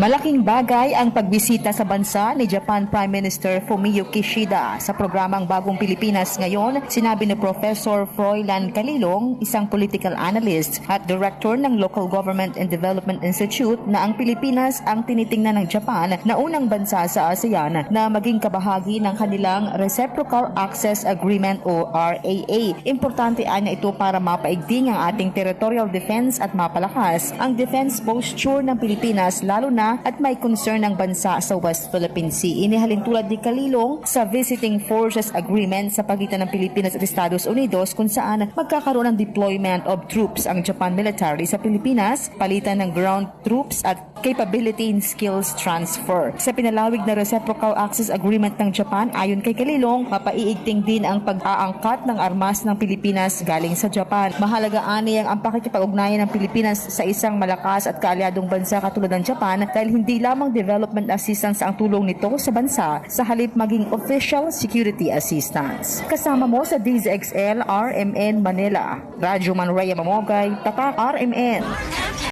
Malaking bagay ang pagbisita sa bansa ni Japan Prime Minister Fumio Kishida sa programang Bagong Pilipinas ngayon, sinabi ni Professor Froilan Kalilong, isang political analyst at director ng Local Government and Development Institute na ang Pilipinas ang tinitingnan ng Japan na unang bansa sa ASEAN na maging kabahagi ng kanilang Reciprocal Access Agreement o RAA. Importante anya ito para mapaigting ang ating territorial defense at mapalakas ang defense posture ng Pilipinas lalo na at may concern ng bansa sa West Philippine Sea. Inihalin tulad ni Kalilong sa Visiting Forces Agreement sa pagitan ng Pilipinas at Estados Unidos kung saan magkakaroon ng deployment of troops ang Japan military sa Pilipinas, palitan ng ground troops at capability and skills transfer. Sa pinalawig na Reciprocal Access Agreement ng Japan, ayon kay Kalilong, mapaiigting din ang pag-aangkat ng armas ng Pilipinas galing sa Japan. Mahalaga ani ang pakikipag-ugnayan ng Pilipinas sa isang malakas at kaalyadong bansa katulad ng Japan dahil hindi lamang development assistance ang tulong nito sa bansa sa halip maging official security assistance. Kasama mo sa DZXL RMN Manila. Radyo Manraya Mamogay, Tatak RMN.